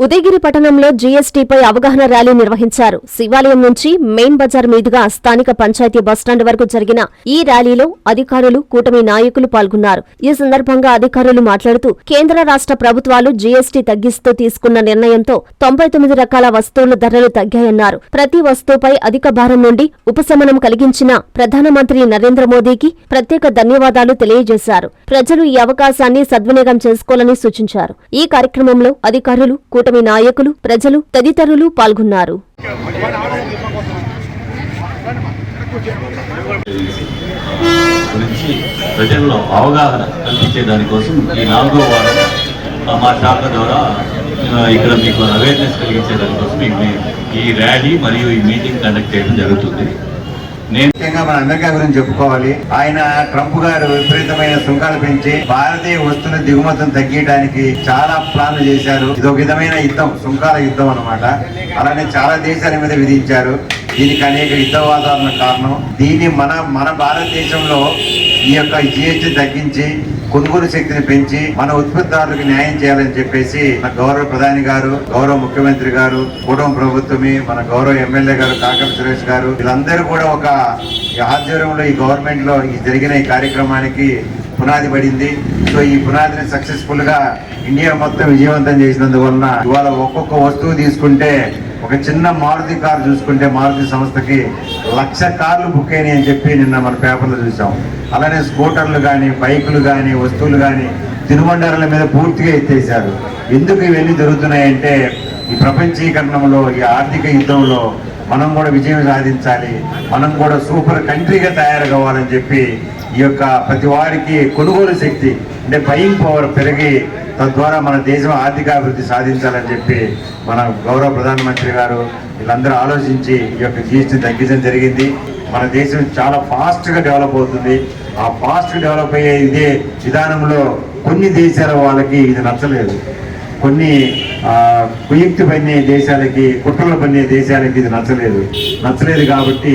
ఉదయగిరి పట్టణంలో జీఎస్టీపై అవగాహన ర్యాలీ నిర్వహించారు. శివాలయం నుంచి మెయిన్ బజార్ మీదుగా స్థానిక పంచాయతీ బస్టాండ్ వరకు జరిగిన ఈ ర్యాలీలో అధికారులు కూటమి నాయకులు పాల్గొన్నారు. ఈ సందర్భంగా అధికారులు మాట్లాడుతూ కేంద్ర రాష్ట్ర ప్రభుత్వాలు జీఎస్టీ తగ్గిస్తూ తీసుకున్న నిర్ణయంతో తొంభై తొమ్మిది రకాల వస్తువుల ధరలు తగ్గాయన్నారు. ప్రతి వస్తువుపై అధిక భారం నుండి ఉపశమనం కలిగించిన ప్రధానమంత్రి నరేంద్ర మోదీకి ప్రత్యేక ధన్యవాదాలు తెలియజేశారు. ప్రజలు ఈ అవకాశాన్ని సద్వినియోగం చేసుకోవాలని సూచించారు. ఈ కార్యక్రమంలో అధికారులు కూటమి నాయకులు ప్రజలు తదితరులు పాల్గొన్నారు. గురించి ప్రజల్లో అవగాహన కల్పించే దానికోసం ఈ నాలుగో వారం మా శాఖ ద్వారా ఇక్కడ మీకు అవేర్నెస్ కలిగించే దానికోసం ఈ ర్యాలీ మరియు ఈ మీటింగ్ కండక్ట్ చేయడం జరుగుతుంది. ముఖ్యంగా మన అమెరికా గురించి చెప్పుకోవాలి. ఆయన ట్రంప్ గారు విపరీతమైన సుంకాలు పెంచి భారతీయ వస్తువుల దిగుమతులు తగ్గించడానికి చాలా ప్లాన్లు చేశారు. ఇది ఒక విధమైన యుద్ధం సుంకాల యుద్ధం అన్నమాట. అలానే చాలా దేశాల మీద విధించారు. దీనికి అనేక యుద్ధ వాతావరణ కారణం. దీన్ని మన మన భారతదేశంలో ఈ యొక్క జిఎస్టీ తగ్గించి కొనుగోలు శక్తిని పెంచి మన ఉత్పత్తిదారులకు న్యాయం చేయాలని చెప్పేసి మన గౌరవ ప్రధాని గారు గౌరవ ముఖ్యమంత్రి గారు కూటమి ప్రభుత్వమే మన గౌరవ ఎమ్మెల్యే గారు కాకర సురేష్ గారు వీళ్ళందరూ కూడా ఒక ఆధ్వర్యంలో ఈ గవర్నమెంట్లో ఈ జరిగిన ఈ కార్యక్రమానికి పునాది పడింది. సో ఈ పునాదిని సక్సెస్ఫుల్గా ఇండియా మొత్తం విజయవంతం చేసినందువలన ఇవాళ ఒక్కొక్క వస్తువు తీసుకుంటే ఒక చిన్న మారుతి కారు చూసుకుంటే మారుతి సంస్థకి లక్ష కార్లు బుక్ అయినాయి అని చెప్పి నిన్న మన పేపర్లో చూసాం. అలానే స్కూటర్లు కానీ బైకులు కానీ వస్తువులు కానీ తినుబండారాల మీద పూర్తిగా ఎత్తేసారు ఎందుకు ఇవన్నీ జరుగుతున్నాయంటే ఈ ప్రపంచీకరణంలో ఈ ఆర్థిక యుద్ధంలో మనం కూడా విజయం సాధించాలి మనం కూడా సూపర్ కంట్రీగా తయారు కావాలని చెప్పి ఈ యొక్క ప్రతి వారికి కొనుగోలు శక్తి అంటే బయింగ్ పవర్ పెరిగి తద్వారా మన దేశం ఆర్థికాభివృద్ధి సాధించాలని చెప్పి మన గౌరవ ప్రధానమంత్రి గారు వీళ్ళందరూ ఆలోచించి ఈ యొక్క జీఎస్టీ తగ్గించడం జరిగింది. మన దేశం చాలా ఫాస్ట్గా డెవలప్ అవుతుంది. ఆ ఫాస్ట్ డెవలప్ అయ్యే ఇదే విధానంలో కొన్ని దేశాల వాళ్ళకి ఇది నచ్చలేదు. కొన్ని కుయుక్తి పన్నే దేశాలకి కుట్రలు పన్నే దేశాలకి ఇది నచ్చలేదు. నచ్చలేదు కాబట్టి